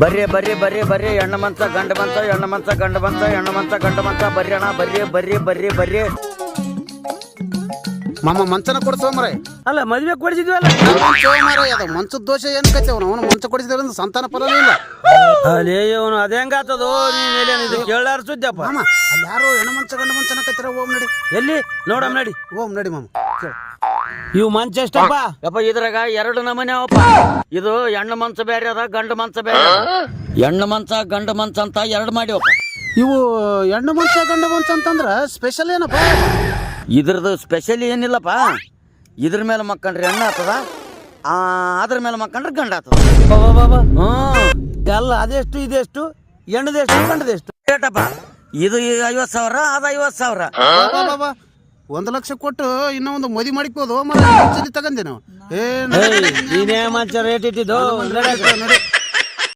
ಬರ್ರಿ ಬರ್ರಿ ಬರ್ರಿ ಬರ್ರಿ ಹೆಣ್ಣು ಮಂತ ಗಂಡ ಮಂತ ಹೆಣ್ಣು ಮಂತ ಗಂಡ ಮಂತ ಹೆಣ್ಣು ಮಂತ ಗಂಡ ಮಂತ ಬರ್ರಿ ಅಣ್ಣ ಬರ್ರಿ ಬರ್ರಿ ಬರ್ರಿ ಬರ್ರಿ. ಮಾಮ ಮಂಚನ ಕೊಡ್ಸೋ ಮರ ಅಲ್ಲ ಮದ್ವೆ ಕೊಡಿಸಿದ್ವಲ್ಲ? ಅದು ಅದ ಮಂಚದ ದೋಷ ಏನ್ ಕೈತೆ ಅವನು? ಅವನು ಮಂಚ ಕೊಡಿಸಿದ್ರೆ ಸಂತಾನ ಫಲ ಇಲ್ಲ. ಅಲೇ ಅವನು ಅದ ಹೆಂಗಾತದೋ ನೀನ್ ಎಲ್ಲೇನ್ ಇದು ಕೇಳಾರ ಸುದ್ಯಪ್ಪ ಮಾಮ ಅಲ್ಲಿ ಯಾರು ಹೆಣ್ಣು ಮಂಚ ಗಂಡ ಮಂಚನ ಕತ್ತಿರ ಓಮ್ ನಡಿ. ಎಲ್ಲಿ? ನೋಡಮ್ ನಡಿ. ಓಮ್ ನಡಿ ಮಾಮ ಕೇಳು. ಇವು ಮಂಚ ಎಷ್ಟಪ್ಪ? ಯಪ್ಪ ಇದ್ರಾಗ ಎರಡು ನಮೂನೆ ಅವಪ್ಪ. ಇದು ಹೆಣ್ಣು ಮಂಚ ಬೇರೆ ಅದ ಗಂಡು ಮಂಚ ಬೇರೆ ಎಣ್ಣ ಹೆಣ್ಣು ಮಂಚ ಗಂಡು ಮಂಚ ಅಂತ ಎರಡು ಮಾಡಿವಪ್ಪ. ಇವು ಹೆಣ್ಣು ಮಂಚ ಗಂಡ ಮಂಚ ಅಂತಂದ್ರ ಸ್ಪೆಷಲ್ ಏನಪ್ಪ? ಇದ್ರದ್ದು ಸ್ಪೆಷಲ್ ಏನಿಲ್ಲಪ್ಪ. ಇದ್ರ ಮೇಲೆ ಮಕ್ಕಂಡ್ರೆ ಹೆಣ್ಣು ಆಗ್ತದ. ಆ, ಅದ್ರ ಮೇಲೆ ಮಕ್ಕಂಡ್ರೆ ಗಂಡ ಆಗ್ತದ. ಹ್ಮ್ ಎಲ್ಲ ಅದೆಷ್ಟು ಇದೆಷ್ಟು? ಹೆಣ್ಣದೆಷ್ಟು ಗಂಡದೆಷ್ಟು? ರೇಟಪ್ಪ ಇದು ಐವತ್ತು ಸಾವಿರ ಅದು ಐವತ್ತು ಸಾವಿರ. ಒಂದು ಲಕ್ಷ ಕೊಟ್ಟು ಇನ್ನೂ ಒಂದು ಮದಿ ಮಾಡಿಕೋದು ಮರ ತಗಂದೆ ನಾವು ಏನ್ ನೀನೇ. ಮಂಚ ರೇಟ್ ಇಟ್ಟಿದ್ದು? ನಡಿ.